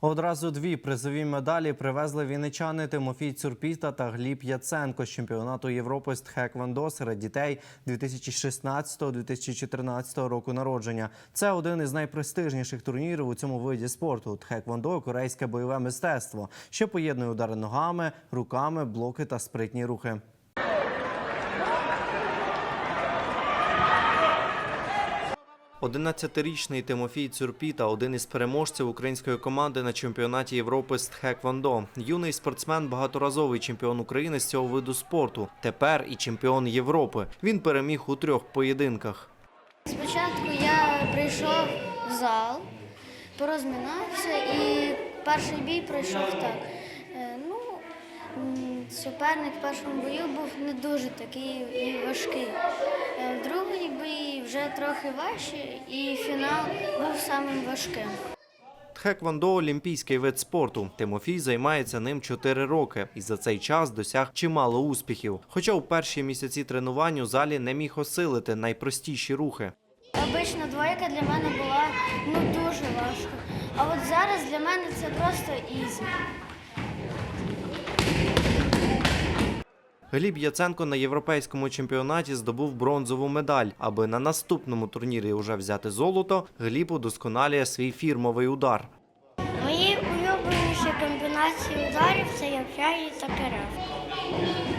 Одразу дві призові медалі привезли вінничани Тимофій Цюрпіта та Гліб Яценко з чемпіонату Європи з тхеквондо серед дітей 2016-2014 року народження. Це один із найпрестижніших турнірів у цьому виді спорту. Тхеквондо – корейське бойове мистецтво, що поєднує удари ногами, руками, блоки та спритні рухи. Одинадцятирічний Тимофій Цюрпіта – один із переможців української команди на чемпіонаті Європи з тхеквондо. Юний спортсмен, багаторазовий чемпіон України з цього виду спорту. Тепер і чемпіон Європи. Він переміг у трьох поєдинках. Спочатку я прийшов в зал, порозминався і перший бій пройшов так. Е, Ну, суперник в першому бою був не дуже такий і важкий. Е, В другий бій вже трохи важче, і фінал був самим важким. Тхеквондо – олімпійський вид спорту. Тимофій займається ним 4 роки і за цей час досяг чимало успіхів. Хоча у перші місяці тренувань у залі не міг осилити найпростіші рухи. Обична двойка для мене була ну, дуже важко. А от зараз для мене це просто ізі. Гліб Яценко на європейському чемпіонаті здобув бронзову медаль. Аби на наступному турнірі уже взяти золото, Гліб удосконалює свій фірмовий удар. Мої улюбленіші комбінації ударів це явчай та керев.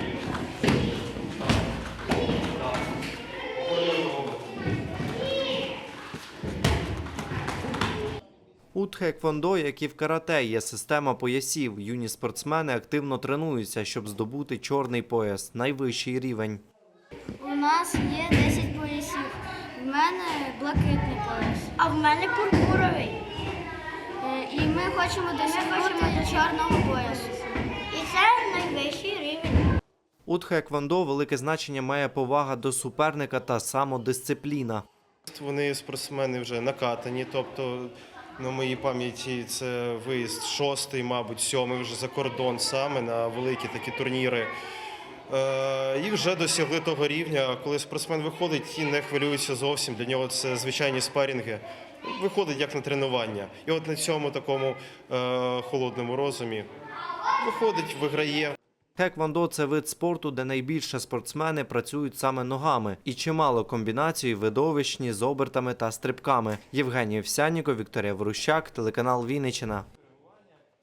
У тхеквондо, як і в карате, є система поясів. Юні спортсмени активно тренуються, щоб здобути чорний пояс, найвищий рівень. У нас є 10 поясів. В мене блакитний пояс. А в мене пурпуровий. І ми хочемо досягнути до чорного поясу. І це найвищий рівень. У тхеквондо велике значення має повага до суперника та самодисципліна. Вони спортсмени вже накатані, тобто на моїй пам'яті це виїзд шостий, мабуть, сьомий вже за кордон саме на великі такі турніри. Е, І вже досягли того рівня, коли спортсмен виходить і не хвилюється зовсім. Для нього це звичайні спарінги. Виходить як на тренування. І от на цьому такому е, холодному розумі виходить, виграє. Тхеквондо – це вид спорту, де найбільше спортсмени працюють саме ногами. І чимало комбінацій видовищні з обертами та стрибками. Євгеній Овсянніко, Вікторія Ворущак, телеканал Вінниччина.